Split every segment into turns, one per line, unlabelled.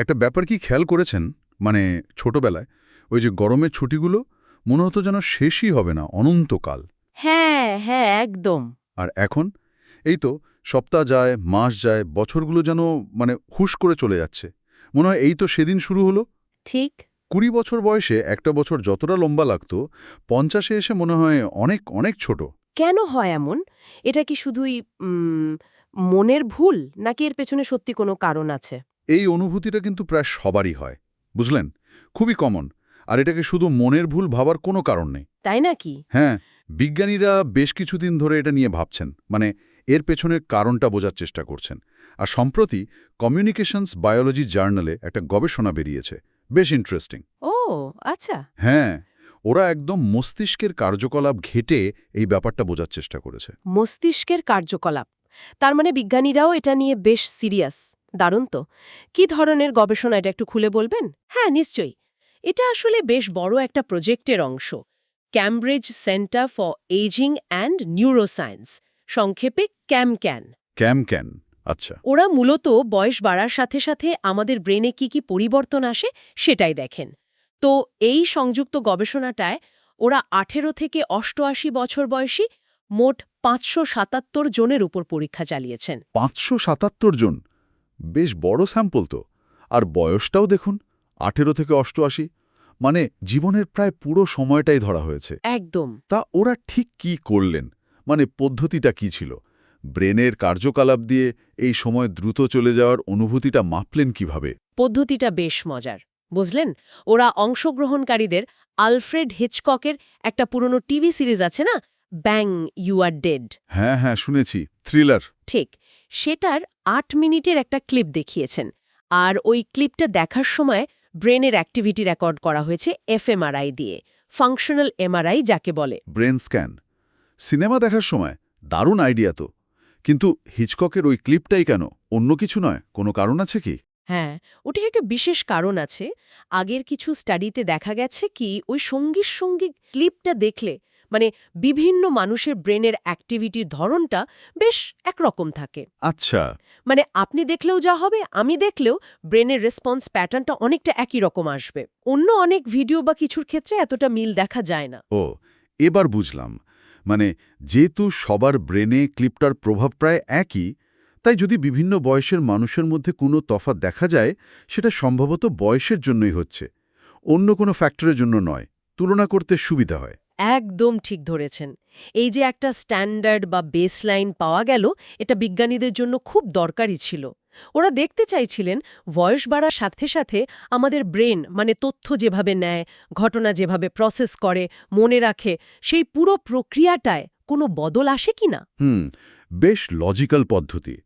একটা ব্যাপার কি খেয়াল করেছেন? মানে ছোটবেলায় ওই যে গরমের ছুটিগুলো মনে হতো যেন শেষই হবে না অনন্তকাল।
হ্যাঁ হ্যাঁ একদম।
আর এখন? এই তো সপ্তাহ যায় মাস যায় বছরগুলো যেন মানে হুশ করে চলে যাচ্ছে। মনে হয় এই তো সেদিন শুরু হলো।
ঠিক।
কুড়ি বছর বয়সে একটা বছর যতটা লম্বা লাগতো পঞ্চাশে এসে মনে হয় অনেক অনেক ছোট।
কেন হয় এমন? এটা কি শুধুই মনের ভুল? নাকি এর পেছনে সত্যি কোনো কারণ আছে?
এই অনুভূতিটা কিন্তু প্রায় সবারই হয় বুঝলেন? খুবই কমন আর এটাকে শুধু মনের ভুল ভাবার কোনো কারণ নেই।
তাই নাকি?
হ্যাঁ বিজ্ঞানীরা বেশ কিছুদিন ধরে এটা নিয়ে ভাবছেন মানে এর পেছনের কারণটা বোঝার চেষ্টা করছেন। আর সম্প্রতি কমিউনিকেশনস বায়োলজি জার্নালে একটা গবেষণা বেরিয়েছে বেশ ইন্টারেস্টিং
ও আচ্ছা।
হ্যাঁ ওরা একদম মস্তিষ্কের কার্যকলাপ ঘেটে এই ব্যাপারটা বোঝার চেষ্টা করেছে।
মস্তিষ্কের কার্যকলাপ তার মানে বিজ্ঞানীরাও এটা নিয়ে বেশ সিরিয়াস দারুণ তো। কি ধরনের গবেষণা এটা একটু খুলে বলবেন? হ্যাঁ নিশ্চয়ই। এটা আসলে বেশ বড় একটা প্রজেক্টের অংশ। Cambridge centre for ageing and neuroscience সংক্ষেপে ক্যামক্যান
ক্যাম ক্যান আচ্ছা।
ওরা মূলত বয়স বাড়ার সাথে সাথে আমাদের ব্রেনে কি কি পরিবর্তন আসে সেটাই দেখেন। তো এই সংযুক্ত গবেষণাটায় ওরা আঠেরো থেকে অষ্টআশি বছর বয়সী মোট পাঁচশো সাতাত্তর জনের উপর পরীক্ষা চালিয়েছেন।
পাঁচশো সাতাত্তর জন? বেশ বড় স্যাম্পল তো। আর বয়সটাও দেখুন আঠেরো থেকে অষ্টআশি। মানে জীবনের প্রায় পুরো সময়টাই ধরা হয়েছে।
একদম।
তা ওরা ঠিক কি করলেন? মানে পদ্ধতিটা কি ছিল? ব্রেনের কার্যকলাপ দিয়ে এই সময় দ্রুত চলে যাওয়ার অনুভূতিটা মাপলেন কীভাবে?
পদ্ধতিটা বেশ মজার বুঝলেন? ওরা অংশগ্রহণকারীদের আলফ্রেড হিচককের একটা পুরনো টিভি সিরিজ আছে না? Bang You Are Dead.
হ্যাঁ হ্যাঁ শুনেছি। থ্রিলার।
ঠিক। সেটার আট মিনিটের একটা ক্লিপ দেখিয়েছেন। আর ওই ক্লিপটা দেখার সময় ব্রেনের অ্যাক্টিভিটি রেকর্ড করা হয়েছে এফএমআরআই দিয়ে ফাংশনাল এমআরআই যাকে বলে।
Brain scan. সিনেমা দেখার সময় দারুণ আইডিয়া তো কিন্তু হিচককের ওই ক্লিপটাই কেন? অন্য কিছু নয়? কোনো কারণ আছে কি?
হ্যাঁ ওটি একটা বিশেষ কারণ আছে। আগের কিছু স্টাডিতে দেখা গেছে কি ওই সঙ্গীর সঙ্গী ক্লিপটা দেখলে মানে বিভিন্ন মানুষের ব্রেনের অ্যাক্টিভিটির ধরনটা বেশ একরকম থাকে।
আচ্ছা।
মানে আপনি দেখলেও যা হবে আমি দেখলেও ব্রেনের রেসপন্স প্যাটার্নটা অনেকটা একই রকম আসবে। অন্য অনেক ভিডিও বা কিছুর ক্ষেত্রে এতটা মিল দেখা যায় না।
ও এবার বুঝলাম। মানে যেহেতু সবার ব্রেনে ক্লিপটার প্রভাব প্রায় একই তাই যদি বিভিন্ন বয়সের মানুষের মধ্যে কোনো তফাৎ দেখা যায় সেটা সম্ভবত বয়সের জন্যই হচ্ছে। অন্য কোনো ফ্যাক্টরের জন্য নয় তুলনা করতে সুবিধা হয়।
একদম ঠিক ধরেছেন। এই যে একটা স্ট্যান্ডার্ড বা বেসলাইন পাওয়া গেল, এটা বিজ্ঞানীদের জন্য খুব দরকারি ছিল। ওরা দেখতে চাইছিলেন বয়স বাড়ার সাথে সাথে আমাদের ব্রেন মানে তথ্য যেভাবে নেয়, ঘটনা যেভাবে প্রসেস করে, মনে রাখে, সেই পুরো প্রক্রিয়াটায় কোনো বদল আসে কি না?
হুম, বেশ লজিক্যাল পদ্ধতি।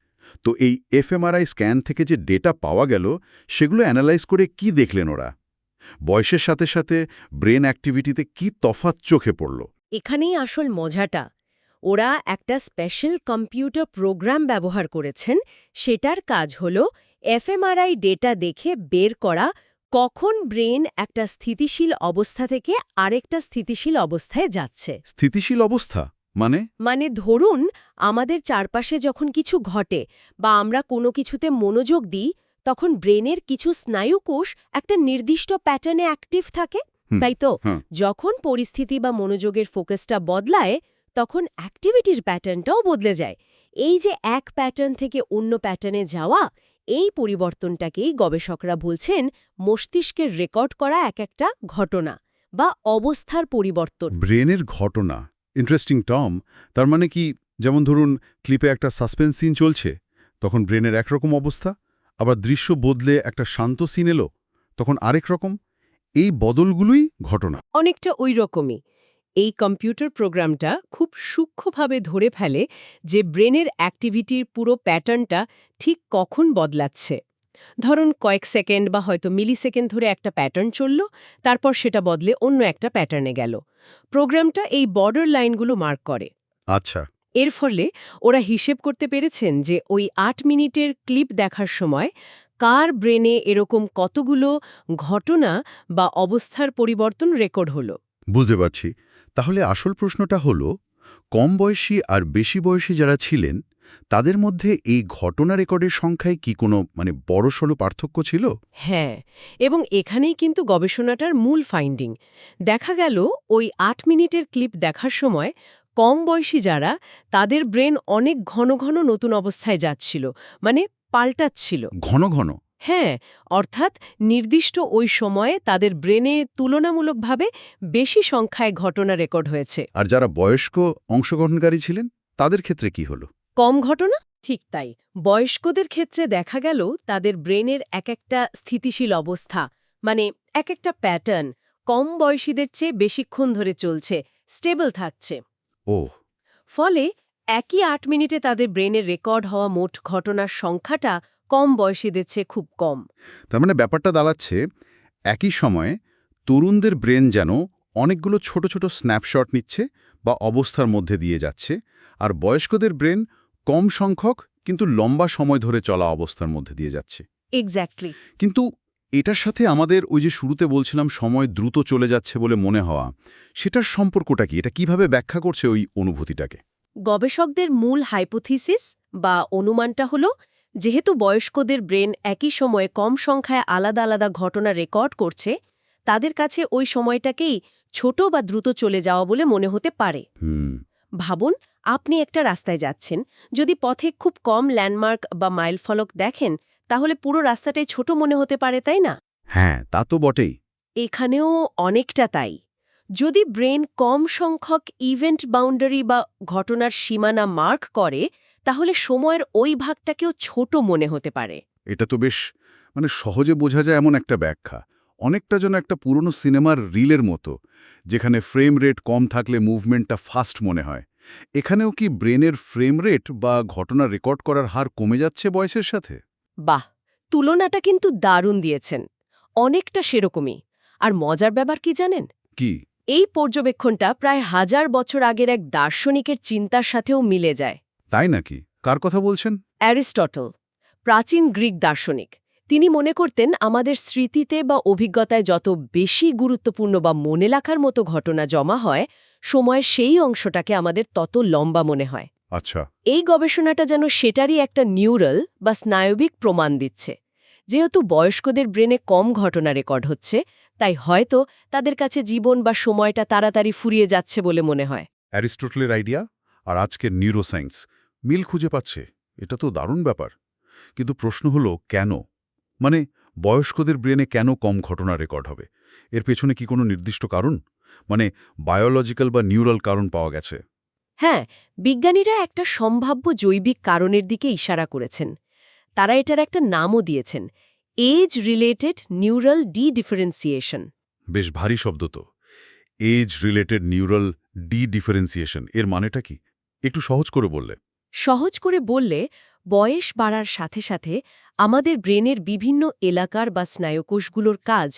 তো এই এফএমআরআই স্ক্যান থেকে যে ডেটা পাওয়া গেল, সেগুলো অ্যানালাইজ করে কি দেখলেন ওরা? বয়সের সাথে সাথে ব্রেন অ্যাক্টিভিটিতে কি তফাৎ চোখে পড়ল?
এখানেই আসল মজাটা। ওরা একটা স্পেশাল কম্পিউটার প্রোগ্রাম ব্যবহার করেছেন। সেটার কাজ হল এফএমআরআই ডেটা দেখে বের করা কখন ব্রেন একটা স্থিতিশীল অবস্থা থেকে আরেকটা স্থিতিশীল অবস্থায় যাচ্ছে।
স্থিতিশীল অবস্থা? মানে?
মানে ধরুন আমাদের চারপাশে যখন কিছু ঘটে বা আমরা কোনো কিছুতে মনোযোগ দিই তখন ব্রেনের কিছু স্নায়ুকোষ একটা নির্দিষ্ট প্যাটার্নে অ্যাক্টিভ থাকে তাই তো? যখন পরিস্থিতি বা মনোযোগের ফোকাসটা বদলায় তখন অ্যাক্টিভিটির প্যাটার্নটাও বদলে যায়। এই যে এক প্যাটার্ন থেকে অন্য প্যাটার্নে যাওয়া এই পরিবর্তনটাকেই গবেষকরা বলছেন মস্তিষ্কের রেকর্ড করা এক একটা ঘটনা বা অবস্থার পরিবর্তন।
ব্রেনের ঘটনা ইন্টারেস্টিং টম তার মানে কি যেমন ধরুন ক্লিপে একটা সাসপেন্স সিন চলছে তখন ব্রেনের একরকম অবস্থা? আবার দৃশ্য বদলে একটা শান্ত সিন এলো তখন আরেক রকম। এই বদলগুলোই ঘটনা।
অনেকটা ওই রকমই। এই কম্পিউটার প্রোগ্রামটা খুব সূক্ষ্মভাবে ধরে ফেলে যে ব্রেনের অ্যাক্টিভিটির পুরো প্যাটার্নটা ঠিক কখন বদলাচ্ছে। ধরুন কয়েক সেকেন্ড বা হয়তো মিলি সেকেন্ড ধরে একটা প্যাটার্ন চলল তারপর সেটা বদলে অন্য একটা প্যাটার্নে গেল। প্রোগ্রামটা এই বর্ডার লাইনগুলো মার্ক করে।
আচ্ছা।
এর ফলে ওরা হিসেব করতে পেরেছেন যে ওই আট মিনিটের ক্লিপ দেখার সময় কার ব্রেনে এরকম কতগুলো ঘটনা বা অবস্থার পরিবর্তন রেকর্ড হলো।
বুঝতে পারছি। তাহলে আসল প্রশ্নটা হলো কম বয়সী আর বেশি বয়সী যারা ছিলেন তাদের মধ্যে এই ঘটনা রেকর্ডের সংখ্যায় কি কোনো মানে বড়সড় পার্থক্য ছিল?
হ্যাঁ এবং এখানেই কিন্তু গবেষণাটার মূল ফাইন্ডিং দেখা গেল ওই আট মিনিটের ক্লিপ দেখার সময় কম বয়সী যারা তাদের ব্রেন অনেক ঘন ঘন নতুন অবস্থায় যাচ্ছিল মানে পাল্টাচ্ছিল।
ঘন ঘন?
হ্যাঁ অর্থাৎ নির্দিষ্ট ওই সময়ে তাদের ব্রেনে তুলনামূলকভাবে বেশি সংখ্যায় ঘটনা রেকর্ড হয়েছে।
আর যারা বয়স্ক অংশগ্রহণকারী ছিলেন তাদের ক্ষেত্রে কি হলো?
কম ঘটনা? ঠিক তাই। বয়স্কদের ক্ষেত্রে দেখা গেল তাদের ব্রেনের এক একটা স্থিতিশীল অবস্থা মানে এক একটা প্যাটার্ন কম বয়সীদের চেয়ে বেশিক্ষণ ধরে চলছে স্টেবল থাকছে।
ও
ফলে একই আট মিনিটে তাদের ব্রেনের রেকর্ড হওয়া মোট ঘটনার সংখ্যাটা কম বয়সীদের চেয়ে খুব কম।
তার মানে ব্যাপারটা দাঁড়াচ্ছে একই সময়ে তরুণদের ব্রেন যেন অনেকগুলো ছোট ছোট স্ন্যাপশট নিচ্ছে বা অবস্থার মধ্যে দিয়ে যাচ্ছে আর বয়স্কদের ব্রেন কম সংখ্যক কিন্তু লম্বা সময় ধরে চলা অবস্থার মধ্যে দিয়ে যাচ্ছে।
এক্স্যাক্টলি
কিন্তু এটার সাথে আমাদের ওই যে শুরুতে বলছিলাম সময় দ্রুত চলে যাচ্ছে বলে মনে হওয়া সেটার সম্পর্কটা কি? এটা কীভাবে ব্যাখ্যা করছে ওই অনুভূতিটাকে?
গবেষকদের মূল হাইপোথিসিস বা অনুমানটা হল যেহেতু বয়স্কদের ব্রেন একই সময়ে কম সংখ্যায় আলাদা আলাদা ঘটনা রেকর্ড করছে তাদের কাছে ওই সময়টাকেই ছোট বা দ্রুত চলে যাওয়া বলে মনে হতে পারে। ভাবুন আপনি একটা রাস্তায় যাচ্ছেন যদি পথে খুব কম ল্যান্ডমার্ক বা মাইলফলক দেখেন তাহলে পুরো রাস্তাটাই ছোট মনে হতে পারে তাই না?
হ্যাঁ তা তো বটেই।
এখানেও অনেকটা তাই। যদি ব্রেন কম সংখ্যক ইভেন্ট বাউন্ডারি বা ঘটনার সীমানা মার্ক করে তাহলে সময়ের ওই ভাগটাকেও ছোট মনে হতে পারে।
এটা তো বেশ মানে সহজে বোঝা যায় এমন একটা ব্যাখ্যা। অনেকটা যেন একটা পুরনো সিনেমার রিলের মতো যেখানে ফ্রেম রেট কম থাকলে মুভমেন্টটা ফাস্ট মনে হয়। এখানেও কি ব্রেনের ফ্রেম রেট বা ঘটনা রেকর্ড করার হার কমে যাচ্ছে বয়সের সাথে?
বাহ তুলনাটা কিন্তু দারুণ দিয়েছেন। অনেকটা সেরকমই। আর মজার ব্যাপার কি জানেন?
কি?
এই পর্যবেক্ষণটা প্রায় হাজার বছর আগের এক দার্শনিকের চিন্তার সাথেও মিলে যায়।
তাই নাকি? কার কথা বলছেন?
অ্যারিস্টটল প্রাচীন গ্রিক দার্শনিক। তিনি মনে করতেন আমাদের স্মৃতিতে বা অভিজ্ঞতায় যত বেশি গুরুত্বপূর্ণ বা মনে রাখার মতো ঘটনা জমা হয় সময়ের সেই অংশটাকে আমাদের তত লম্বা মনে হয়।
আচ্ছা।
এই গবেষণাটা যেন সেটারই একটা নিউরাল বা স্নায়বিক প্রমাণ দিচ্ছে। যেহেতু বয়স্কদের ব্রেনে কম ঘটনা রেকর্ড হচ্ছে তাই হয়তো তাদের কাছে জীবন বা সময়টা তাড়াতাড়ি ফুরিয়ে যাচ্ছে বলে মনে হয়।
অ্যারিস্টোটলের আইডিয়া আর আজকের নিউরোসায়েন্স মিল খুঁজে পাচ্ছে। এটা তো দারুণ ব্যাপার। কিন্তু প্রশ্ন হলো কেন? মানে বয়স্কদের ব্রেনে কেন কম ঘটনা রেকর্ড হবে? এর পেছনে কি কোনো নির্দিষ্ট কারণ? মানে বায়োলজিক্যাল বা নিউরাল কারণ পাওয়া গেছে।
হ্যাঁ বিজ্ঞানীরা একটা সম্ভাব্য জৈবিক কারণের দিকে ইশারা করেছেন। তারা এটার একটা নামও দিয়েছেন age related neural de dedifferentiation
বেশ ভারী শব্দ তো। Age related neural de dedifferentiation এর মানেটা কি? একটু সহজ করে বললে।
সহজ করে বললে বয়স বাড়ার সাথে সাথে আমাদের ব্রেনের বিভিন্ন এলাকার বা স্নায়ুকোষগুলোর কাজ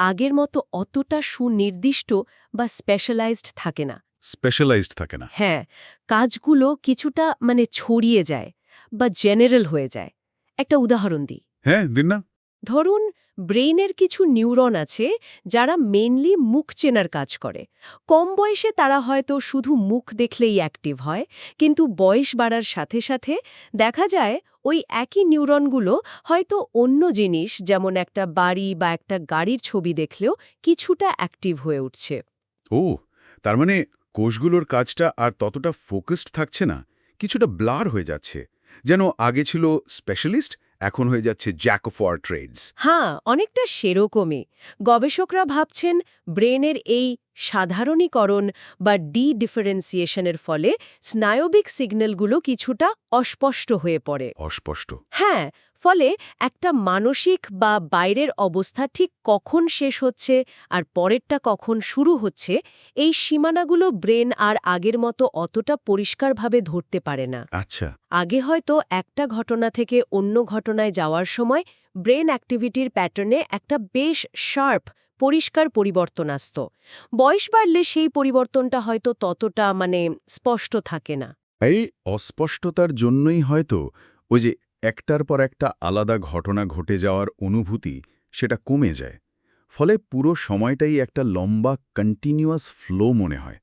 আগের মতো অতটা সুনির্দিষ্ট বা স্পেশালাইজড থাকে না।
স্পেশালাইজড থাকে না।
হ্যাঁ কাজগুলো কিছুটা মানে ছড়িয়ে যায় বা জেনারেল হয়ে যায়। একটা উদাহরণ দিই।
হ্যাঁ দিন না।
ধরুন ব্রেইনের কিছু নিউরন আছে যারা মেনলি মুখ চেনার কাজ করে। কম বয়সে তারা হয়তো শুধু মুখ দেখলেই অ্যাক্টিভ হয় কিন্তু বয়স বাড়ার সাথে সাথে দেখা যায় ওই একই নিউরনগুলো হয়তো অন্য জিনিস যেমন একটা বাড়ি বা একটা গাড়ির ছবি দেখলেও কিছুটা অ্যাক্টিভ হয়ে উঠছে।
ও তার মানে কোষগুলোর কাজটা আর ততটা ফোকাসড থাকছে না কিছুটা ব্লার হয়ে যাচ্ছে। যেন আগে ছিল স্পেশালিস্ট এখন হয়ে যাচ্ছে জ্যাক অফ আর ট্রেডস।
হ্যাঁ অনেকটা সেরকমই। গবেষকরা ভাবছেন ব্রেনের এই সাধারণীকরণ বা ডি ডিফারেন্সিয়েশনের ফলে স্নায়বিক সিগন্যালগুলো কিছুটা অস্পষ্ট হয়ে পড়ে।
অস্পষ্ট।
হ্যাঁ ফলে একটা মানসিক বা বাইরের অবস্থা ঠিক কখন শেষ হচ্ছে আর পরেরটা কখন শুরু হচ্ছে এই সীমানাগুলো ব্রেন আর আগের মতো অতটা পরিষ্কারভাবে ধরতে পারে না।
আচ্ছা।
আগে হয়তো একটা ঘটনা থেকে অন্য ঘটনায় যাওয়ার সময় ব্রেন অ্যাক্টিভিটির প্যাটার্নে একটা বেশ শার্প পরিষ্কার পরিবর্তন আসত। বয়স বাড়লে সেই পরিবর্তনটা হয়তো ততটা মানে স্পষ্ট থাকে না।
এই অস্পষ্টতার জন্যই হয়তো ওই যে একটার পর একটা আলাদা ঘটনা ঘটে যাওয়ার অনুভূতি সেটা কমে যায়। ফলে পুরো সময়টাই একটা লম্বা কন্টিনিউয়াস ফ্লো মনে হয়,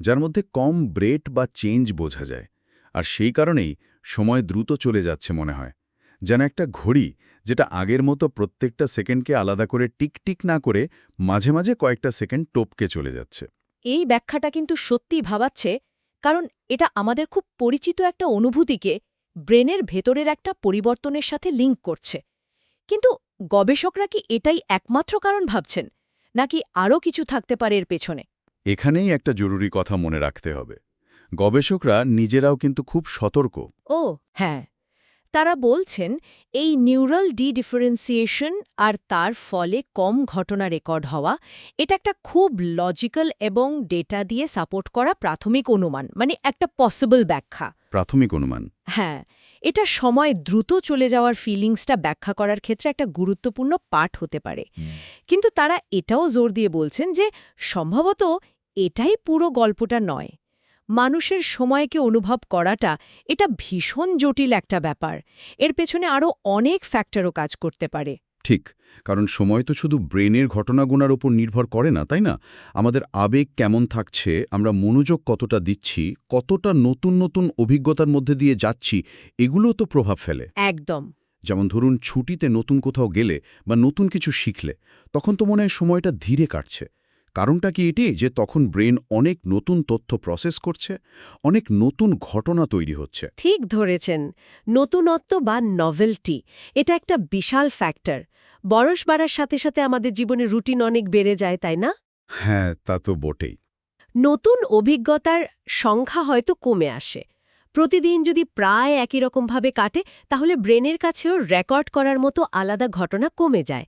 যার মধ্যে কম ব্রেট বা চেঞ্জ বোঝা যায়। আর সেই কারণেই সময় দ্রুত চলে যাচ্ছে মনে হয়। যেন একটা ঘড়ি যেটা আগের মতো প্রত্যেকটা সেকেন্ডকে আলাদা করে টিক টিক না করে মাঝে মাঝে কয়েকটা সেকেন্ড টপকে চলে যাচ্ছে।
এই ব্যাখ্যাটা কিন্তু সত্যিই ভাবাচ্ছে, কারণ এটা আমাদের খুব পরিচিত একটা অনুভূতিকে ব্রেনের ভেতরের একটা পরিবর্তনের সাথে লিঙ্ক করছে। কিন্তু গবেষকরা কি এটাই একমাত্র কারণ ভাবছেন নাকি আরও কিছু থাকতে পারে এর পেছনে?
এখানেই একটা জরুরি কথা মনে রাখতে হবে। গবেষকরা নিজেরাও কিন্তু খুব সতর্ক।
ও হ্যাঁ। তারা বলছেন এই নিউরাল ডিডিফারেন্সিয়েশন আর তার ফলে কম ঘটনা রেকর্ড হওয়া এটা একটা খুব লজিক্যাল এবং ডেটা দিয়ে সাপোর্ট করা প্রাথমিক অনুমান মানে একটা পসিবল ব্যাখ্যা।
প্রাথমিক অনুমান।
হ্যাঁ এটা সময় দ্রুত চলে যাওয়ার ফিলিংসটা ব্যাখ্যা করার ক্ষেত্রে একটা গুরুত্বপূর্ণ পাঠ হতে পারে। কিন্তু তারা এটাও জোর দিয়ে বলছেন যে সম্ভবত এটাই পুরো গল্পটা নয়। মানুষের সময়কে অনুভব করাটা এটা ভীষণ জটিল একটা ব্যাপার। এর পেছনে আরও অনেক ফ্যাক্টরও কাজ করতে পারে।
ঠিক কারণ সময় তো শুধু ব্রেনের ঘটনাগুনার উপর নির্ভর করে না তাই না? আমাদের আবেগ কেমন থাকছে আমরা মনোযোগ কতটা দিচ্ছি কতটা নতুন নতুন অভিজ্ঞতার মধ্যে দিয়ে যাচ্ছি এগুলো তো প্রভাব ফেলে।
একদম।
যেমন ধরুন ছুটিতে নতুন কোথাও গেলে বা নতুন কিছু শিখলে তখন তো মনে হয় সময়টা ধীরে কাটছে। কারণটা কি এটি? যে তখন ব্রেন অনেক নতুন তথ্য প্রসেস করছে অনেক নতুন ঘটনা তৈরি হচ্ছে।
ঠিক ধরেছেন। নতুনত্ব বা নভেলটি এটা একটা বিশাল ফ্যাক্টর বয়স বাড়ার সাথে সাথে আমাদের জীবনে রুটিন অনেক বেড়ে যায় তাই না?
হ্যাঁ তা তো বটেই।
নতুন অভিজ্ঞতার সংখ্যা হয়তো কমে আসে। প্রতিদিন যদি প্রায় একই রকমভাবে কাটে তাহলে ব্রেনের কাছেও রেকর্ড করার মতো আলাদা ঘটনা কমে যায়।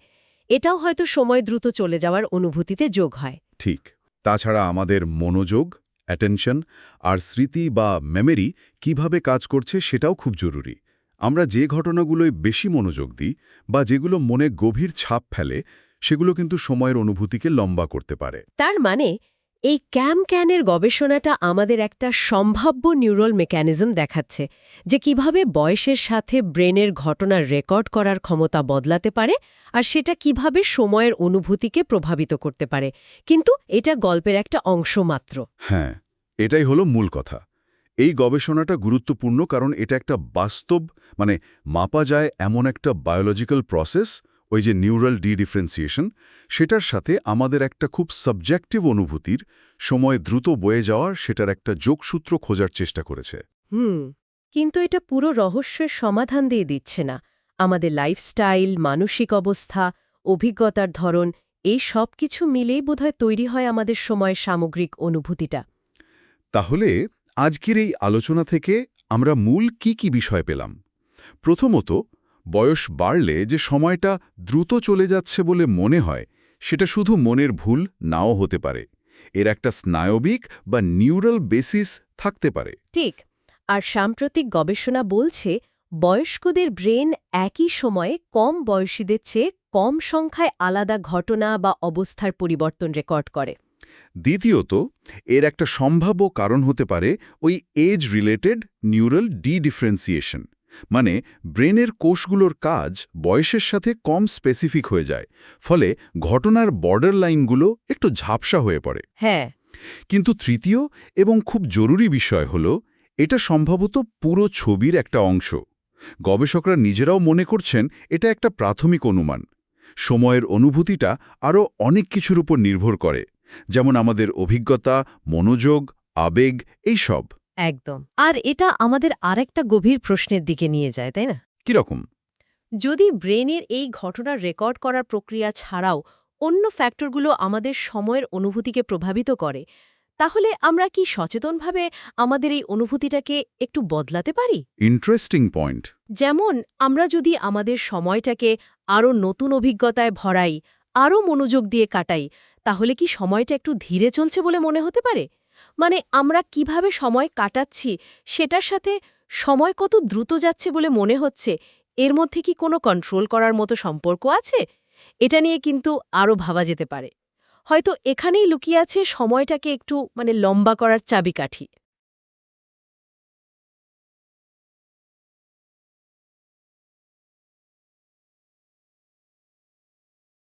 এটাও হয়তো সময় দ্রুত চলে যাওয়ার অনুভূতিতে যোগ হয়।
ঠিক। তাছাড়া আমাদের মনোযোগ অ্যাটেনশন আর স্মৃতি বা মেমরি কীভাবে কাজ করছে সেটাও খুব জরুরি। আমরা যে ঘটনাগুলোয় বেশি মনোযোগ দিই বা যেগুলো মনে গভীর ছাপ ফেলে সেগুলো কিন্তু সময়ের অনুভূতিকে লম্বা করতে পারে।
তার মানে এই ক্যাম ক্যানের গবেষণাটা আমাদের একটা সম্ভাব্য নিউরাল মেকানিজম দেখাচ্ছে, যে কীভাবে বয়সের সাথে ব্রেনের ঘটনার রেকর্ড করার ক্ষমতা বদলাতে পারে আর সেটা কীভাবে সময়ের অনুভূতিকে প্রভাবিত করতে পারে। কিন্তু এটা গল্পের একটা অংশ মাত্র।
হ্যাঁ এটাই হলো মূল কথা। এই গবেষণাটা গুরুত্বপূর্ণ কারণ এটা একটা বাস্তব মানে মাপা যায় এমন একটা বায়োলজিক্যাল প্রসেস ওই যে নিউরাল ডিডিফারেন্সিয়েশন সেটার সাথে আমাদের একটা খুব সাবজেক্টিভ অনুভূতির সময় দ্রুত বয়ে যাওয়ার সেটার একটা যোগসূত্র খোঁজার চেষ্টা করেছে।
হুম কিন্তু এটা পুরো রহস্যের সমাধান দিয়ে দিচ্ছে না। আমাদের লাইফস্টাইল মানসিক অবস্থা অভিজ্ঞতার ধরন এই সব কিছু মিলেই বোধহয় তৈরি হয় আমাদের সময়ের সামগ্রিক অনুভূতিটা।
তাহলে আজকের এই আলোচনা থেকে আমরা মূল কি কি বিষয় পেলাম? প্রথমত বয়স বাড়লে যে সময়টা দ্রুত চলে যাচ্ছে বলে মনে হয় সেটা শুধু মনের ভুল নাও হতে পারে। এর একটা স্নায়বিক বা নিউরাল বেসিস থাকতে পারে।
ঠিক আর সাম্প্রতিক গবেষণা বলছে বয়স্কদের ব্রেন একই সময়ে কম বয়সীদের চেয়ে কম সংখ্যায় আলাদা ঘটনা বা অবস্থার পরিবর্তন রেকর্ড করে।
দ্বিতীয়ত এর একটা সম্ভাব্য কারণ হতে পারে ওই এজ রিলেটেড নিউরাল ডিডিফারেন্সিয়েশন। মানে ব্রেনের কোষগুলোর কাজ বয়সের সাথে কম স্পেসিফিক হয়ে যায় ফলে ঘটনার বর্ডার লাইনগুলো একটু ঝাপসা হয়ে পড়ে।
হ্যাঁ।
কিন্তু তৃতীয় এবং খুব জরুরি বিষয় হল এটা সম্ভবত পুরো ছবির একটা অংশ। গবেষকরা নিজেরাও মনে করছেন এটা একটা প্রাথমিক অনুমান। সময়ের অনুভূতিটা আরও অনেক কিছুর উপর নির্ভর করে যেমন আমাদের অভিজ্ঞতা মনোযোগ আবেগ এই সব
একদম। আর এটা আমাদের আরেকটা গভীর প্রশ্নের দিকে নিয়ে যায় তাই না?
কীরকম
যদি ব্রেনের এই ঘটনা রেকর্ড করার প্রক্রিয়া ছাড়াও অন্য ফ্যাক্টরগুলো আমাদের সময়ের অনুভূতিকে প্রভাবিত করে তাহলে আমরা কি সচেতনভাবে আমাদের এই অনুভূতিটাকে একটু বদলাতে পারি?
ইন্টারেস্টিং পয়েন্ট
যেমন আমরা যদি আমাদের সময়টাকে আরও নতুন অভিজ্ঞতায় ভরাই আরও মনোযোগ দিয়ে কাটাই তাহলে কি সময়টা একটু ধীরে চলছে বলে মনে হতে পারে? মানে আমরা কীভাবে সময় কাটাচ্ছি, সেটার সাথে সময় কত দ্রুত যাচ্ছে বলে মনে হচ্ছে, এর মধ্যে কি কোনো কন্ট্রোল করার মতো সম্পর্ক আছে? এটা নিয়ে কিন্তু আরও ভাবা যেতে পারে। হয়তো এখানেই লুকিয়ে আছে সময়টাকে একটু মানে লম্বা করার চাবিকাঠি।